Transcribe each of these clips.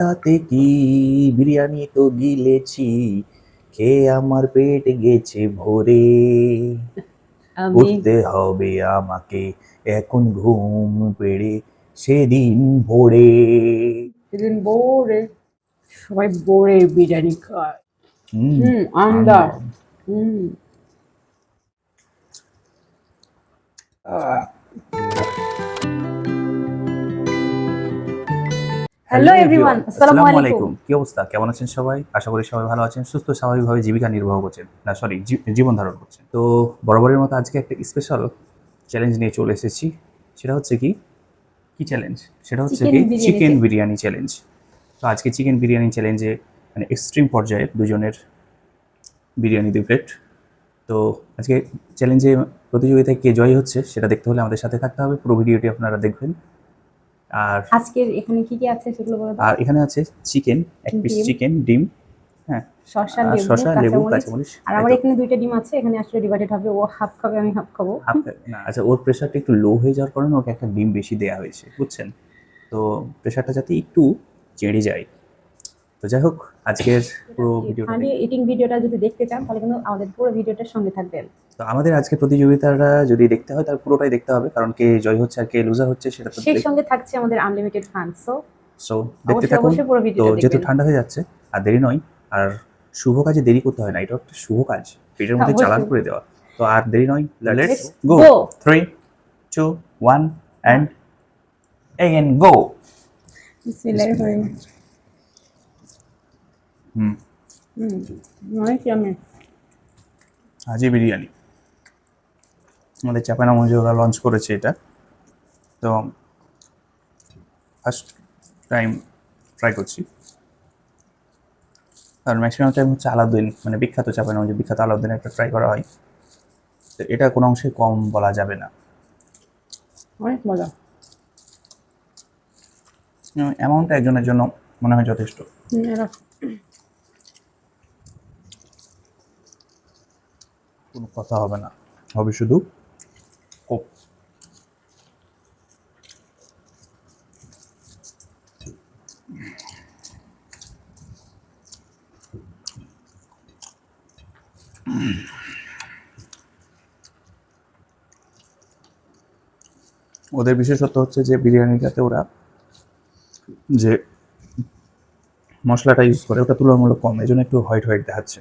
তাতে কি বিরিয়ানি তো গিলেছি খেয়ে আমার পেট গেছে ভরে। উঠতে হবে আমাকে এখন ঘুম পেড়ে সেদিন ভোরে। সেদিন বোরে সবাই বোরে বিরিয়ানি খায়। হুম, হুম আন্ডা। হ্যালো এভরিওয়ান আসসালামু আলাইকুম কি অবস্থা? কেমন আছেন সবাই? আশা করি সবাই ভালো আছেন সুস্থ স্বাভাবিকভাবে জীবিকা নির্বাহ করছেন। না সরি জীবন ধারণ করছেন। তো বরাবরের মতো আজকে একটা স্পেশাল চ্যালেঞ্জ নিয়ে চলে এসেছি। সেটা হচ্ছে কি? কি চ্যালেঞ্জ সেটা হচ্ছে কি? চিকেন বিরিয়ানি চ্যালেঞ্জ তো আজকে চিকেন বিরিয়ানি চ্যালেঞ্জে মানে এক্সট্রিম পর্যায়ে দুজনের বিরিয়ানি দুই প্লেট তো আজকে চ্যালেঞ্জে প্রতিযোগিতায় কে জয় হচ্ছে সেটা দেখতে হলে আমাদের সাথে থাকতে হবে। পুরো ভিডিওটি আপনারা দেখবেন। আর আজকের এখানে কি কি আছে সেগুলো বলে আর এখানে আছে চিকেন এক পিস চিকেন ডিম হ্যাঁ। শসা লেবু কাঁচামরিচ। আর আমার এখানে দুইটা ডিম আছে এখানে আসলে ডিভাইডেড হবে ও হাফ খাবে আমি হাফ খাব। হাফ না আচ্ছা ওর প্রেশারটা একটু লো হয়ে যাওয়ার কারণে ওকে একটা ডিম বেশি দেওয়া হয়েছে বুঝছেন? তো প্রেশারটা যাতে একটু চেড়ে যায়। তো যাই হোক আজকের পুরো ভিডিওটা ইটিং ভিডিওটা যদি দেখতে চান তাহলে কিন্তু আমাদের পুরো ভিডিওটার সঙ্গে থাকবেন। তো আমাদের আজকে প্রতিযোগিতাটা যদি দেখতে হয় তাহলে পুরোটাই দেখতে হবে। কারণ কে জয় হচ্ছে আর কে লুজার হচ্ছে সেটা তো সেই সঙ্গে থাকছে আমাদের আনলিমিটেড ফান সো সো দেখতে থাকুন। তো যেহেতু ঠান্ডা হয়ে যাচ্ছে আর দেরি নয় আর শুভ কাজে দেরি করতে হয় না এটা একটা শুভ কাজ। পেটের মধ্যে। চালান করে দেওয়া। তো আর দেরি নয় let's go. Three two one and again go. হুম অনেক আমি হাজি বিরিয়ানি আমাদের চাপানা মজে ওরা লঞ্চ করেছে এটা। তো ফার্স্ট টাইম ট্রাই করছি। আর ম্যাক্সিমাম টাইম হচ্ছে আলাউদ্দিন মানে বিখ্যাত চাপানা মজে বিখ্যাত আলাউদ্দিন একটা ট্রাই করা হয়। তো এটা কোনো অংশে কম বলা যাবে না। অনেক মজা। অ্যামাউন্টটা একজনের জন্য মনে হয় যথেষ্ট। কোনো কথা হবে না হবে শুধু ওদের বিশেষত্ব হচ্ছে যে বিরিয়ানিটাতে ওরা যে মশলাটা ইউজ করে, ওটা তুলনামূলক কম এই জন্য একটু হোয়াইট হোয়াইট দেখাচ্ছে।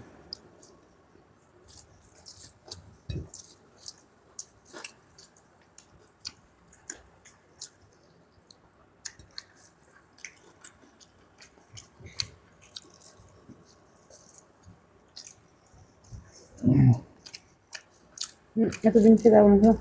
এতদিন খেতে পারব না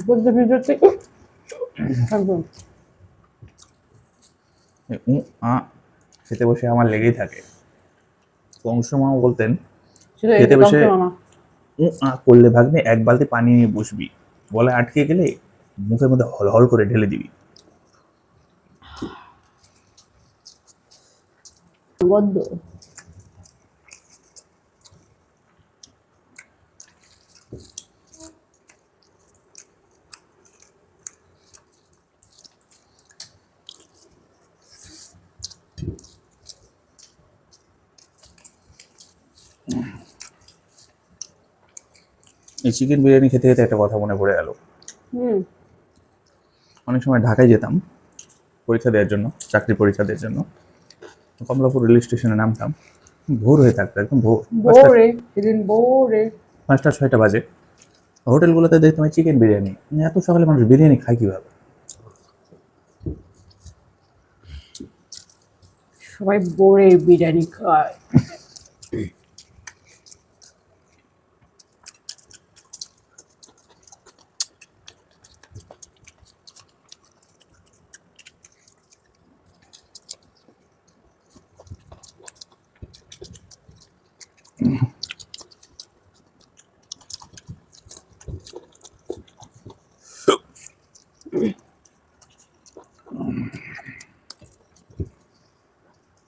প্রত্যেক একদম উ আ খেতে বসে আমার লেগেই থাকে। কংসমা বলতেন খেতে বসে- উ আ করলে ভাগ্নে এক বালতি পানি নিয়ে বসবি। গলায় আটকে গেলে মুখের মধ্যে হল হল করে ঢেলে দিবি। গদ্য। এই চিকেন বিরিয়ানি খেতে খেতে একটা কথা মনে পড়ে গেল। হুম। অনেক সময় ঢাকায় যেতাম পরীক্ষা দেওয়ার জন্য চাকরি পরীক্ষা দেওয়ার জন্য। কমলাপুর রেল স্টেশনে নামতাম। ভোর হয়ে থাকতো একদম ভোর। পাঁচটা- ছয়টা বাজে। হোটেলগুলোতে দেখতাম চিকেন বিরিয়ানি। এত সকালে মানুষ বিরিয়ানি খায় কীভাবে? সবাই বোরে বিরিয়ানি খায়।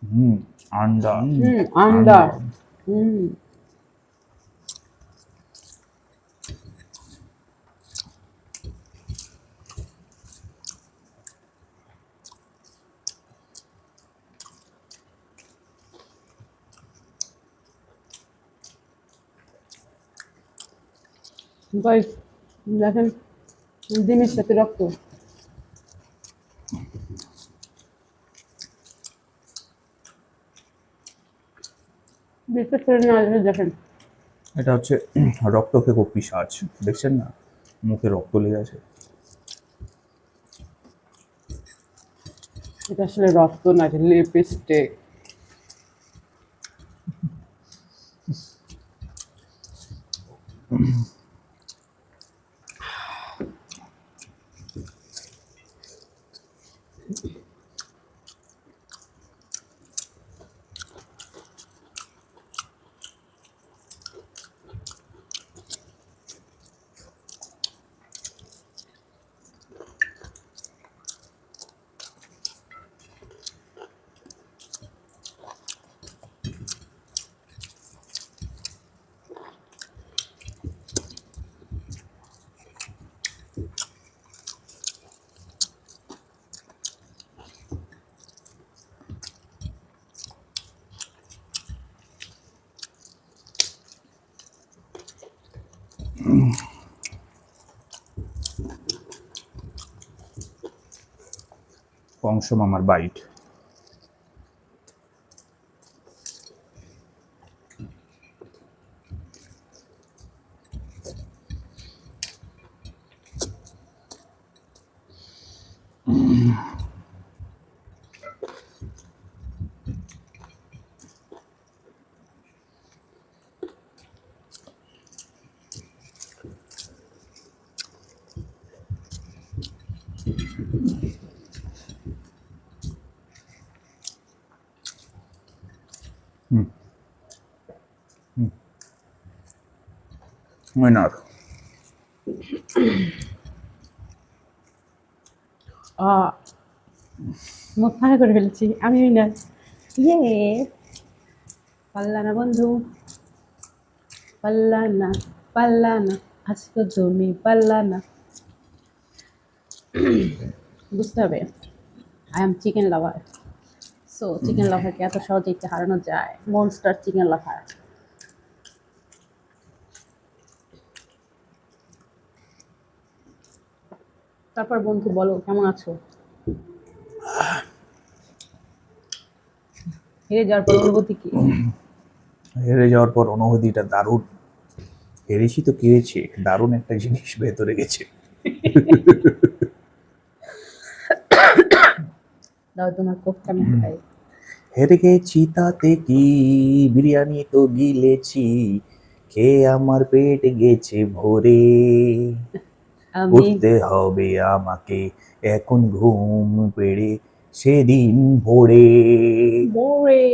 음, 안다. 음, 안다. 음. Guys, nothing. ডিমের সাথে রক্ত। বিশেষ করে না দেখেন। এটা হচ্ছে রক্ত খেকো পিসাজ দেখছেন না? মুখে রক্ত লেগে আছে। এটা আসলে রক্ত না লিপস্টিক। কংস মামার বাইট ফাঁকা করে আমি ইয়ে পাল্লা না বন্ধু পাল্লা না পাল্লা না তুমি পাল্লা না বুঝতে হবে I am chicken lover so chicken লাভারকে এত সহজে হারানো যায় মনস্টার চিকেন লাভার তারপর বন্ধু বলো কেমন আছো? হেরে যাওয়ার পর অনুভূতি কি? হেরে যাওয়ার পর অনুভূতিটা দারুণ। হেরেছি তো কেড়েছি দারুণ একটা জিনিস ভেতরে গেছে। দাও তোমার কোকটা খাই হেরে গেছি তাতে কি? বিরিয়ানি তো গিলেছি খেয়ে আমার পেট গেছে ভরে। উঠতে হবে আমাকে এখন ঘুম পেড়ে সেদিন ভোরে। মোরে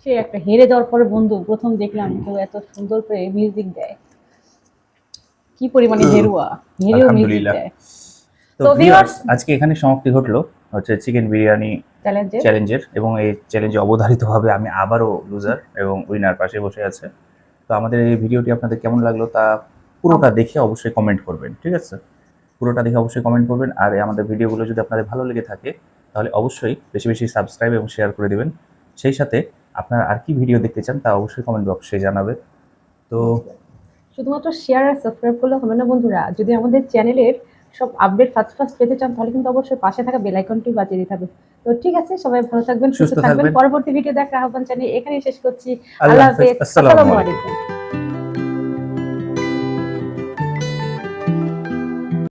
সে একটা হেরে যাওয়ার পরে বন্ধু প্রথম দেখলাম কেউ এত সুন্দর করে মিউজিক দেয়। কি পরিমাণে হেরুয়া। হেরেও মিউজিক দেয়। তো viewers, আজকে এখানে সমাপ্তি ঘটলো হচ্ছে চিকেন বিরিয়ানি চ্যালেঞ্জের এবং এই চ্যালেঞ্জে অবধারিতভাবে আমি আবারও লুজার এবং উইনার পাশে বসে আছে। তো আমাদের এই ভিডিওটি আপনাদের কেমন লাগল তা পুরোটা দেখে অবশ্যই কমেন্ট করবেন, ঠিক আছে? পুরোটা দেখে অবশ্যই কমেন্ট করবেন, আর আমাদের ভিডিওগুলো যদি আপনাদের ভালো লেগে থাকে, তাহলে অবশ্যই বেশি বেশি সাবস্ক্রাইব এবং শেয়ার করে দেবেন। সেই সাথে আপনারা আর কি ভিডিও দেখতে চান তা অবশ্যই কমেন্ট বক্সে জানাবে। তো শুধুমাত্র শেয়ার আর সাবস্ক্রাইব করলে হবে না বন্ধুরা। যদি আমাদের চ্যানেলের সব আপডেট ফার্স্ট ফার্স্ট পেতে চান তাহলে কিন্তু অবশ্যই পাশে থাকা বেল আইকনটি বাজিয়ে দিতে হবে। তো ঠিক আছে সবাই ভালো থাকবেন সুস্থ থাকবেন। পরবর্তী ভিডিও দেখার আহ্বান জানিয়ে এখানেই শেষ করছি। আল্লাহ হাফেজ। আসসালামু আলাইকুম।